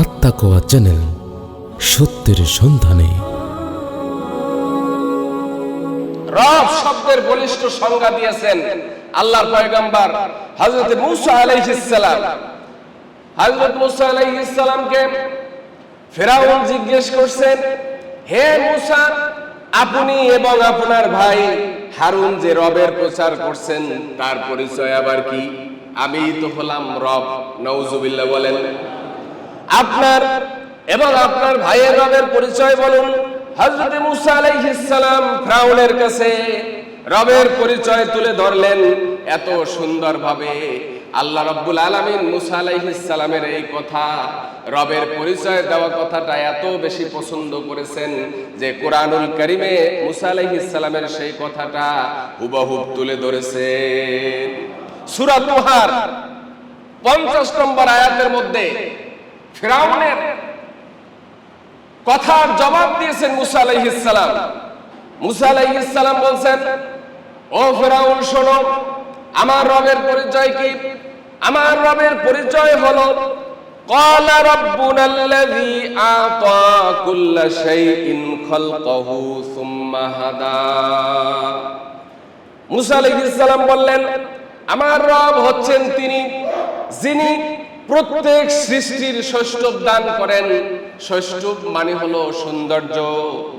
আত্মাকোয়া channel সত্যের সন্ধানে। রব শব্দের বলিষ্ঠ সংজ্ঞা দিয়েছেন আল্লাহর পয়গম্বর হযরত আলাইহিস সালাম। হযরত আলাইহিস সালামকে ফেরাউন জিজ্ঞেস করছেন, হে মুসা, আপনি এবং আপনার ভাই হারুন যে রবের প্রচার করছেন, তার পরিচয় আবার কি? আমি তো হলাম রব নওজুবিল্লাহ বলেন। আপনার এবং আপনার ভাইয়ের রবের পরিচয় বলুন। হযরত মুসা আলাইহিস সালাম ফ্রাউনের কাছে রবের পরিচয় তুলে ধরলেন। এত সুন্দরভাবে আল্লাহ রাব্বুল আলামিন মুসা আলাইহিস সালামের এই কথা, রবের পরিচয় দেওয়া কথাটা এত বেশি পছন্দ করেছেন যে কোরআনুল কারিমে মুসা আলাইহিস সালামের সেই কথাটা হুবহুব তুলে ধরেছেন। সুরা তুহার, পঞ্চাশ নম্বর আয়াতের মধ্যে ফেরাউনের কথার জবাব দিয়েছেন মুসা আলাইহিসালাম মুসা আলাইহিসালাম বলছেন, ও ফেরাউন, শোনো, আমার রবের পরিচয় কি? আমার রবের পরিচয় হলো قال ربنا الذي أعطى كل شيء خلقه ثم هدى মুসা আলাইহিস সালাম বললেন আমার রব হচ্ছেন তিনি, যিনি প্রত্যেক সৃষ্টির শৈশব দান করেন। শৈশব মানে হলো সৌন্দর্য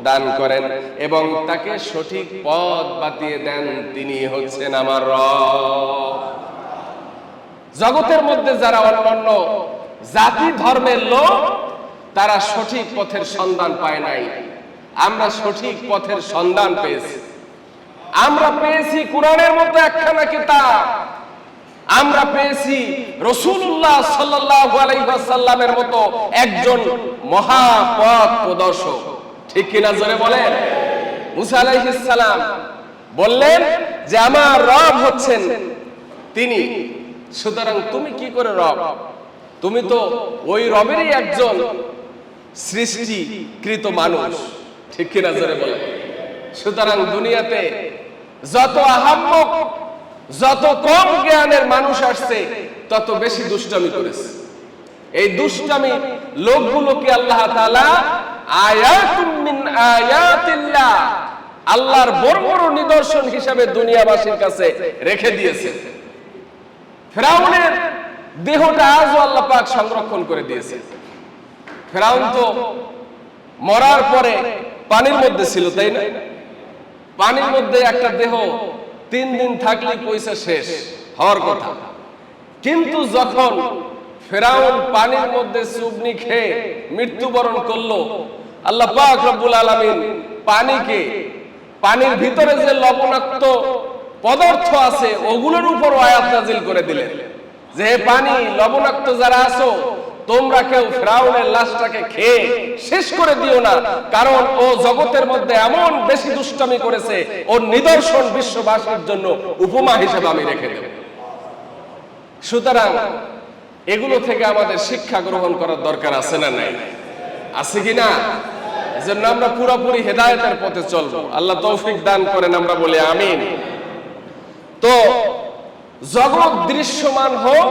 দান করেন এবং তাকে সঠিক পথ বাতিয়ে দেন তিনি হচ্ছেন আমার রব। জগতের মধ্যে যারা অন্যান্য জাতি, ধর্মের লোক, তারা সঠিক পথের সন্ধান পায় নাই। আমরা সঠিক পথের সন্ধান পেয়েছি। আমরা পেয়েছি কোরআনের মতো একখানা কিতাব। আমরা পেয়েছি রসুল্লাহ আলাইহি মতো একজন মহাপথ প্রদর্শক। ঠিক কিনা জোরে বলেন? মুসা আলাইহিস সালাম বললেন যে, আমার রব হচ্ছেন তিনি। সুতরাং তুমি কি করে রব? তুমি তো ওই রবেরই একজন সৃষ্টিকৃত মানুষ। ঠিক কিনা জোরে বলেন? সুতরাং দুনিয়াতে যত আহাম্মক, যত কম জ্ঞানের মানুষ আসছে, তত বেশি দুষ্টামি করেছে। এই দুষ্টামি লোকগুলোকে আল্লাহ আয়াতিল্লাহ, আল্লাহর বড় বড় নিদর্শন হিসাবে দুনিয়াবাসীর কাছে রেখে দিয়েছে। ফেরাউনের দেহটা আজও আল্লাহ পাক সংরক্ষণ করে দিয়েছে। ফেরাউন তো মরার পরে পানির মধ্যে ছিল, তাই না? পানির মধ্যে একটা দেহ তিন দিন থাকলে পয়সা শেষ, হওয়ার কথা। কিন্তু যখন ফেরাউন পানির মধ্যে চুবনি খেয়ে মৃত্যুবরণ করল, আল্লাহ পাক রব্বুল আলামিন পানিকে, পানির ভিতরে যে লবণাক্ত পদার্থ আছে, ওগুলোর উপর আয়াত নাজিল করে দিলেন। যে পানি লবণাক্ত যারা আছো তোমরা কেউ ফ্রাউনের লাশটাকে খেয়ে শেষ করে দিও না, কারণ ও জগতের মধ্যে এমন বেশি দুষ্টামি করেছে ওর নিদর্শন বিশ্ববাসীর জন্য উপমা হিসেবে আমি রেখে দেব। সুতরাং এগুলো থেকে আমাদের শিক্ষা গ্রহণ করার দরকার আছে না নাই? আছে কি না? এজন্য আমরা পুরোপুরি হেদায়েতের পথে চলবো। আল্লাহ তৌফিক দান করেন, আমরা বলি আমিন। তো, জগৎ দৃশ্যমান হোক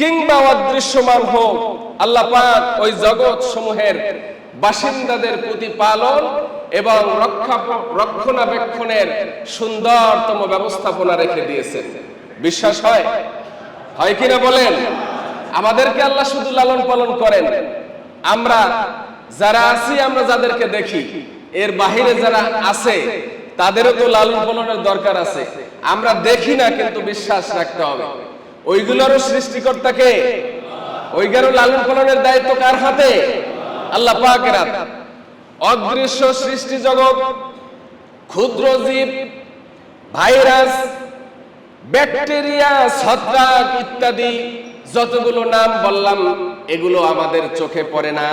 কিংবা অদৃশ্যমান হোক, আল্লাহ পাক ওই জগৎ সমূহের বাসিন্দাদের প্রতিপালন এবং রক্ষা রক্ষণাবেক্ষণের সুন্দরতম ব্যবস্থাপনা রেখে দিয়েছেন। বিশ্বাস হয়? হয় কিনা বলেন? আমাদেরকে আল্লাহ শুধু লালন পালন করেন। আমরা যারা আছি, আমরা যাদেরকে দেখি, এর বাহিরে যারা আছে, তাদেরও তো লালন পালনের দরকার আছে। আমরা দেখি না, কিন্তু বিশ্বাস রাখতে হবে। ওইগুলোরও সৃষ্টিকর্তাকে ওইগুলো লালন পালনের দায়িত্ব কার হাতে? আল্লাহ পাকের হাতে। অদৃশ্য সৃষ্টি জগৎ, ক্ষুদ্র জীব, ভাইরাস, ব্যাকটেরিয়া, ছত্রাক ইত্যাদি, যতগুলো নাম বললাম, এগুলো আমাদের চোখে পড়ে না,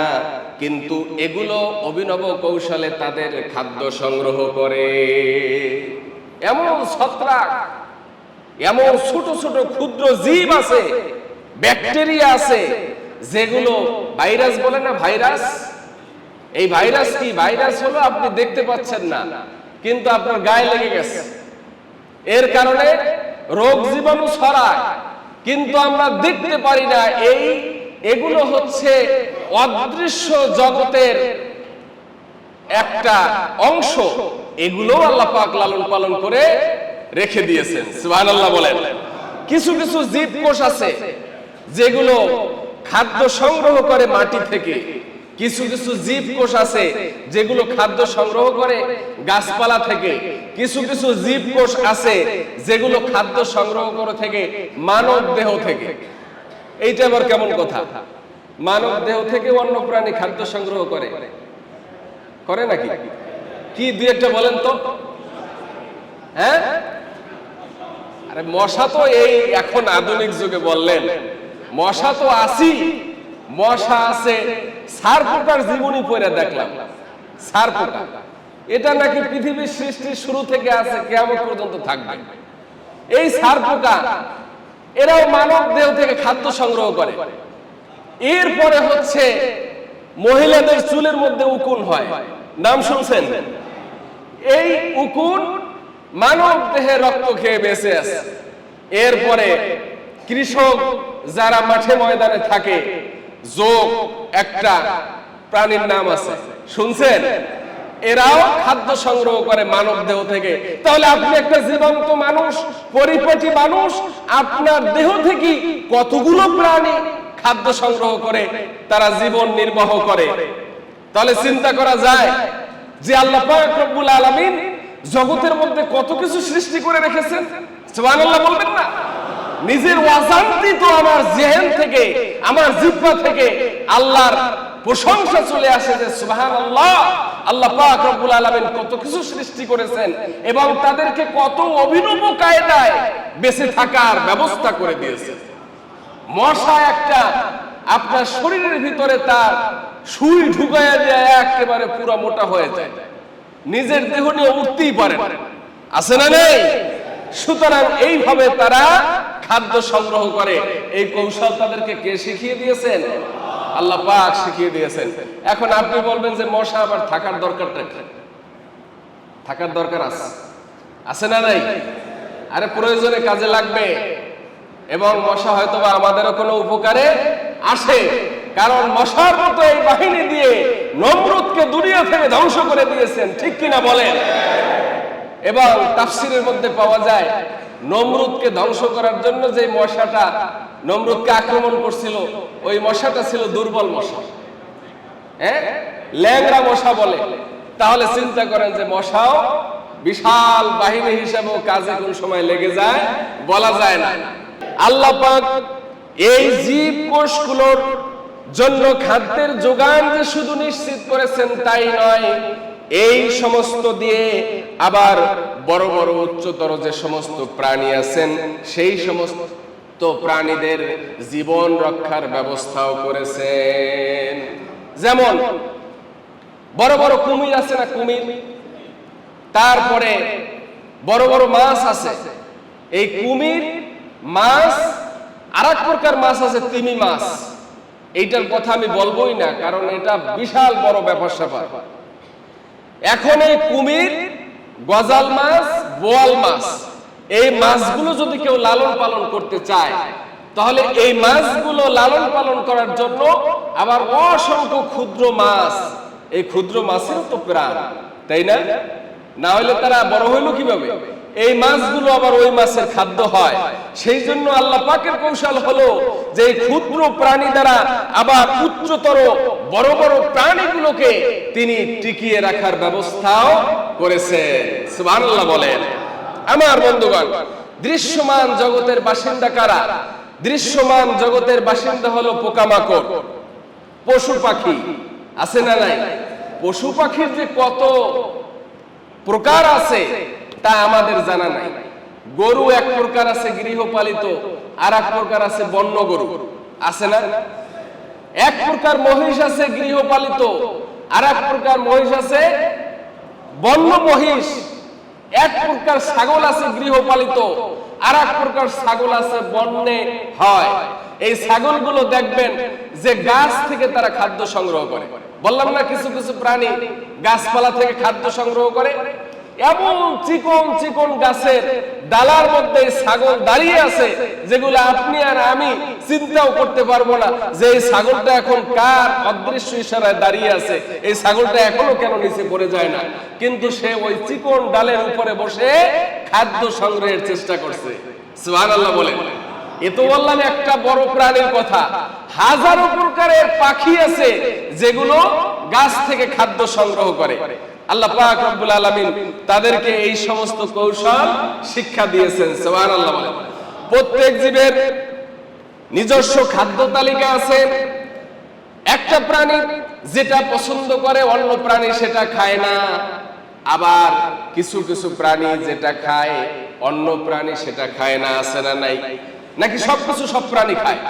কিন্তু এগুলো অভিনব কৌশলে তাদের খাদ্য সংগ্রহ করে। এমন ছত্রাক এমন ছোট ছোট ক্ষুদ্র জীব আছে, ব্যাকটেরিয়া আছে, যেগুলো ভাইরাস বলে না ভাইরাস? এই ভাইরাস কি? ভাইরাস হলো আপনি দেখতে পাচ্ছেন না, কিন্তু আপনার গায়ে লেগে গেছে। এর কারণে রোগ জীবাণু ছড়ায়, কিন্তু আমরা দেখতে পারি না এই, এগুলো হচ্ছে অদৃশ্য জগতের একটা অংশ। এগুলো আল্লাহ পাক লালন পালন করে রেখে দিয়েছেন, সুবহানাল্লাহ বলেন। কিছু কিছু জীব কোষ আছে যেগুলো খাদ্য সংগ্রহ করে মাটি থেকে। কিছু কিছু জীব কোষ আছে যেগুলো খাদ্য সংগ্রহ করে গাছপালা থেকে। কিছু কিছু জীব কোষ আছে যেগুলো খাদ্য সংগ্রহ করে থেকে মানব দেহ থেকে। এইটা আবার কেমন কথা? মানব দেহ থেকে অন্য প্রাণী খাদ্য সংগ্রহ করে। করে নাকি? কি দুই একটা বলেন তো? হ্যাঁ? আরে মশা তো এই এখন আধুনিক যুগে বললেন। মশা তো আসি মশা আছে। সার পোকার জীবনী পড়ে দেখলাম। সার পোকা। এটা নাকি পৃথিবীর সৃষ্টির শুরু থেকে আছে কেমন পর্যন্ত থাকবে। এই সার পোকা, এরাও মানব দেহ থেকে খাদ্য সংগ্রহ করে। এরপরে হচ্ছে মহিলাদের চুলের মধ্যে উকুন হয়। নাম শুনছেন? এই উকুন মানব দেহে রক্ত খেয়ে বেঁচে আছে। এরপরে কৃষক যারা মাঠে ময়দানে থাকে, যোগ একটা প্রাণীর নাম আছে। শুনছেন? এরাও খাদ্য সংগ্রহ করে মানব দেহ থেকে। তাহলে আপনি একটা জীবন্ত মানুষ, পরিপাটি মানুষ, আপনার দেহ থেকে কতগুলো প্রাণী খাদ্য সংগ্রহ করে তারা জীবন নির্বাহ করে? তাহলে চিন্তা করা যায় যে আল্লাহ রব্বুল আলামিন জগতের মধ্যে কত কিছু সৃষ্টি করে রেখেছেন? সুবহানাল্লাহ বলবেন না? নিজের ওয়াজান্তি তো আমার জেহেন থেকে, আমার জিহ্বা থেকে, আল্লাহর প্রশংসা চলে আসে যে সুবহানাল্লাহ, আল্লাহ পাক রব্বুল আলামিন কত কিছু সৃষ্টি করেছেন এবং তাদেরকে কত অভিনব কায়দায় বেঁচে থাকার ব্যবস্থা করে দিয়েছেন। মশা একটা আপনার শরীরের ভিতরে তার সুই ঢুকাইয়া যায় একেবারে পুরো মোটা হয়ে যায়। নিজের দেহ নিয়ে উঠতেই পারে আছে না নেই? সুতরাং এইভাবে তারা খাদ্য সংগ্রহ করে। এই কৌশল তাদেরকে কে শিখিয়ে দিয়েছেন? আল্লাহ পাক শিখিয়ে দিয়েছেন। এখন আপনি বলবেন যে মশা আবার থাকার দরকারটা থাকার দরকার আছে। আছে না নাই? আরে প্রয়োজনে কাজে লাগবে। এবং মশা হয়তো আমাদেরও কোনো উপকারে আসে। কারণ মশার মতো এই বাহিনী দিয়ে নমরুদকে দুনিয়া থেকে ধ্বংস করে দিয়েছেন, ঠিক কিনা বলেন? এবং তাফসিরের মধ্যে পাওয়া যায়, নমরুদকে ধ্বংস করার জন্য যে মশাটা নমরুদকে আক্রমণ করছিল, ওই মশাটা ছিল দুর্বল মশা। হ্যাঁ? ল্যাংরা মশা বলে। তাহলে চিন্তা করেন যে মশাও বিশাল বাহিনী হিসেবেও কাজে কোন সময় লেগে যায়, বলা যায় না। আল্লাহ পাক এই জীব কোষগুলোর জন্য খাদ্যের যোগান যে শুধু নিশ্চিত করেছেন তাই নয়, এই সমস্ত দিয়ে আবার বড় বড় উচ্চতর যে সমস্ত প্রাণী আছেন, সেই সমস্ত প্রাণীদের জীবন রক্ষার ব্যবস্থাও করেছেন। যেমন, বড় বড় কুমির আছে না কুমির? তারপরে বড় বড় মাছ আছে। এই কুমির, মাছ আর প্রকার মাছ আছে, তিমি মাছ। এইটার কথা আমি বলবোই না কারণ এটা বিশাল বড় ব্যাপার স্যাপার এখন এই কুমির গজাল মাছ বোয়াল মাছ এই মাছগুলো যদি কেউ লালন পালন করতে চায় তাহলে এই মাছগুলো লালন পালন করার জন্য আবার অসংখ্য ক্ষুদ্র মাছ। এই ক্ষুদ্র মাছেরও তো প্রাণ তাই না? না হলে তারা বড় হইল কীভাবে? এই মাছগুলো আবার ওই মাছের খাদ্য হয়। সেই জন্য আল্লাহ পাকের কৌশল হলো যে ক্ষুদ্র প্রাণী দ্বারা আবার উচ্চতর বড় বড় প্রাণীগুলোকে তিনি টিকিয়ে রাখার ব্যবস্থাও করেছেন। সুবহানাল্লাহ বলেন। আমার বন্ধুগণ, দৃশ্যমান জগতের বাসিন্দা কারা? দৃশ্যমান জগতের বাসিন্দা হলো পোকামাকড়। পশু পাখি। আছে না নাই? পশু পাখির যে কত প্রকার আছে তা আমাদের জানা নাই। গরু এক প্রকার আছে গৃহপালিত আর এক প্রকার আছে বন্য গরু। আছে না? এক প্রকার মহিষ আছে গৃহপালিত আর এক প্রকার মহিষ আছে বন্য মহিষ। এক প্রকার ছাগল আছে গৃহপালিত আর এক প্রকার ছাগল আছে বন্যে হয়। এই ছাগলগুলো দেখবেন যে গাছ থেকে তারা খাদ্য সংগ্রহ করে। বললাম না কিছু কিছু প্রাণী গাছপালা থেকে খাদ্য সংগ্রহ করে? এমন চিকন চিকন গাছের ডালার মধ্যে ছাগল দাঁড়িয়ে আছে, যেগুলো আপনি আর আমি চিন্তাও করতে পারব না যে এই ছাগলটা এখন কার অদৃশ্য ইশারায় দাঁড়িয়ে আছে, এই ছাগলটা এখনও কেন নিচে পড়ে যায় না? কিন্তু সে ওই চিকন ডালের উপরে বসে খাদ্য সংগ্রহের চেষ্টা করছে। সুবহানাল্লাহ বলে এ তো বললাম একটা বড় প্রাণীর কথা। হাজারো প্রকারের পাখি আছে যেগুলো গাছ থেকে খাদ্য সংগ্রহ করে। আল্লাহ পাক রব্বুল আলামিন তাদেরকে এই সমস্ত কৌশল শিক্ষা দিয়েছেন, সুবহানাল্লাহ প্রত্যেক জীবের নিজস্ব খাদ্য তালিকা আছে। একটা প্রাণী যেটা পছন্দ করে, অন্য প্রাণী সেটা খায় না। আবার কিছু কিছু প্রাণী যেটা খায়, অন্য প্রাণী সেটা খায় না, আছে না নাই? নাকি সবকিছু সব প্রাণী খায়?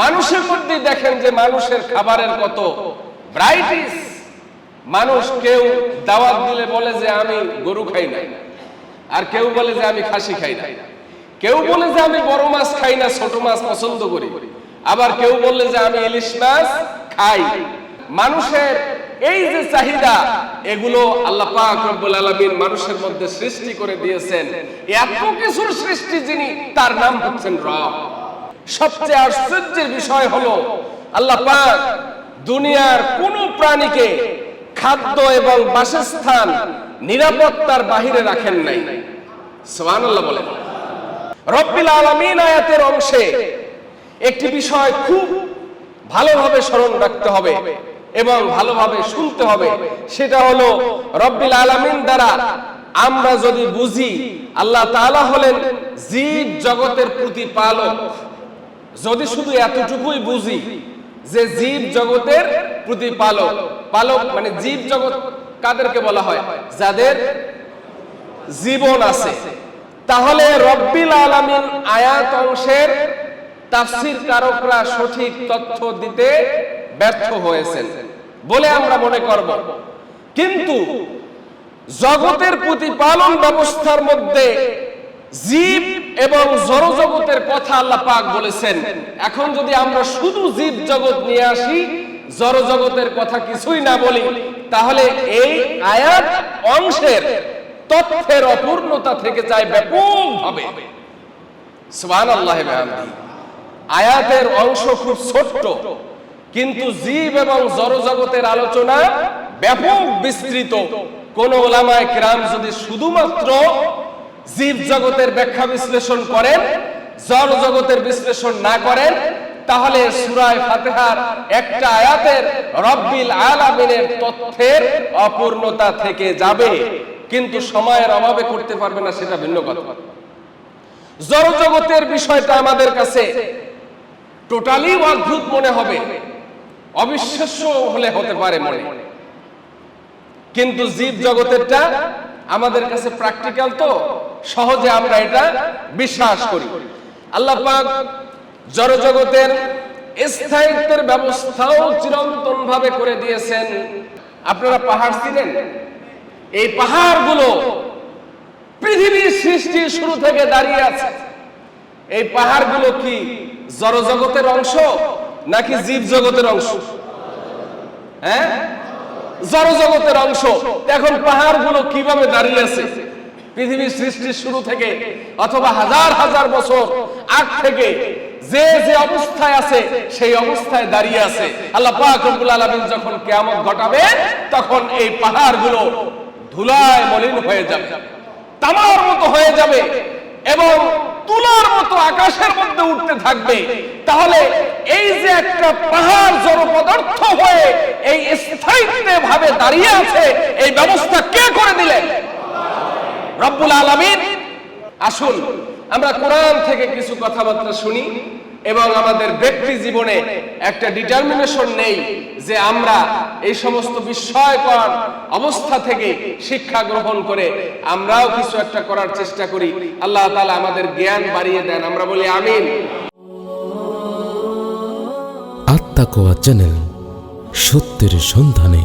মানুষের মধ্যে দেখেন যে মানুষের খাবারের কত ব্রাইটিস মানুষ কেউ দাওয়াত দিলে বলে যে আমি গরু খাই না। আর কেউ বলে যে আমি খাসি খাই না। কেউ বলে যে আমি বড় মাছ খাই না, ছোট মাছ পছন্দ করি। আবার কেউ বললে যে আমি ইলিশ মাছ খাই। মানুষের এই যে চাহিদা, এগুলো আল্লাহ পাক রব্বুল আলামিন মানুষের মধ্যে সৃষ্টি করে দিয়েছেন। এত কিছুর সৃষ্টি যিনি, তার নাম হচ্ছেন রব। সবচেয়ে আশ্চর্যের বিষয় হলো, আল্লাহ পাক দুনিয়ার কোন প্রাণীকে খাদ্য এবং বাসস্থান নিরাপত্তার বাহিরে রাখেন নাই। সুবহানাল্লাহ বলেন রব্বিল আলামিন আয়াতের অংশে একটি বিষয় খুব ভালোভাবে স্মরণ রাখতে হবে এবং ভালোভাবে শুনতে হবে। সেটা হলো রব্বিল আলামিন দ্বারা আমরা যদি বুঝি, আল্লাহ তাআলা হলেন জীব জগতের প্রতিপালক। যদি শুধু এতটুকুই বুঝি যে জীব জগতের প্রতিপালক পালক মানে জীব জগৎ কাদেরকে বলা হয়? যাদের জীবন আছে। তাহলে রব্বিল আলামিন আয়াত অংশের তাফসির কারকরা সঠিক তথ্য দিতে ব্যর্থ হয়েছেন। বলে আমরা মনে করব। কিন্তু জগতের প্রতিপালন ব্যবস্থার মধ্যে জীব এবং জড়জগতের কথা আল্লাহ পাক বলেছেন। এখন যদি আমরা শুধু জীব জগৎ নিয়ে আসি জড়জগতের কথা কিছুই না বলি, তাহলে এই আয়াত অংশের তথ্যের অপূর্ণতা থেকে যায় ব্যাপক হবে সুবহানাল্লাহি বিহামদিহি আয়াতের অংশ খুব ছোট্ট, কিন্তু জীব এবং জড়জগতের আলোচনা ব্যাপক বিস্তৃত। কোন ওলামায় কেরাম যদি শুধুমাত্র জীব জগতের ব্যাখ্যা বিশ্লেষণ করেন জড় জগতের বিশ্লেষণ না করেন তাহলে সুরায় ফাতেহার একটা আয়াতের রব্বিল আলামিনের তথ্যের অপূর্ণতা থেকে যাবে। কিন্তু সময়ের অভাবে করতে পারবে না, সেটা ভিন্ন কথা। জড় জগতের বিষয়টা আমাদের কাছে টোটালি অদ্ভুত মনে হবে। অবিশ্বাস্য হলে হতে পারে মনে। কিন্তু জীব জগতেরটা আমাদের কাছে প্র্যাকটিক্যাল তো, সহজে আমরা এটা বিশ্বাস করি। আল্লাহ পাক জড় জগতের স্থায়িত্বের ব্যবস্থাও চিরন্তন ভাবে করে দিয়েছেন। আপনারা পাহাড় ছিলেন এই পাহাড়গুলো পৃথিবীর সৃষ্টির শুরু থেকে দাঁড়িয়ে আছে। এই পাহাড়গুলো কি জড়জগতের অংশ নাকি জীব জগতের অংশ? হ্যাঁ? জড়জগতের অংশ। এখন পাহাড়গুলো কীভাবে দাঁড়িয়ে আছে? পৃথিবীর সৃষ্টির শুরু থেকে অথবা হাজার হাজার বছর আগ থেকে যে যে অবস্থায় আছে, সেই অবস্থায় দাঁড়িয়ে আছে। আল্লাহ পাক রব্বুল আলামিন যখন কিয়ামত ঘটাবে, তখন এই পাহাড়গুলো ধুলায় মলিন হয়ে যাবে, তামার মতো হয়ে যাবে এবং তুলার মতো আকাশের মধ্যে উঠতে থাকবে। তাহলে এই যে একটা পাহাড় জড় পদার্থ হয়ে এই স্থায়িত্বে ভাবে দাঁড়িয়ে আছে, এই ব্যবস্থা কে করে দিলেন? রব্বুল আলামিন। আসুন আমরা কোরআন থেকে কিছু কথাবার্তা শুনি এবং আমাদের ব্যক্তি জীবনে একটা ডিটারমিনেশন নেই যে আমরা এই সমস্ত বিস্ময়কর অবস্থা থেকে শিক্ষা গ্রহণ করে আমরাও কিছু একটা করার চেষ্টা করি। আল্লাহ তাআলা আমাদের জ্ঞান বাড়িয়ে দেন। আমরা বলি আমিন। আত্মাকোয়া চ্যানেল সত্যের সন্ধানে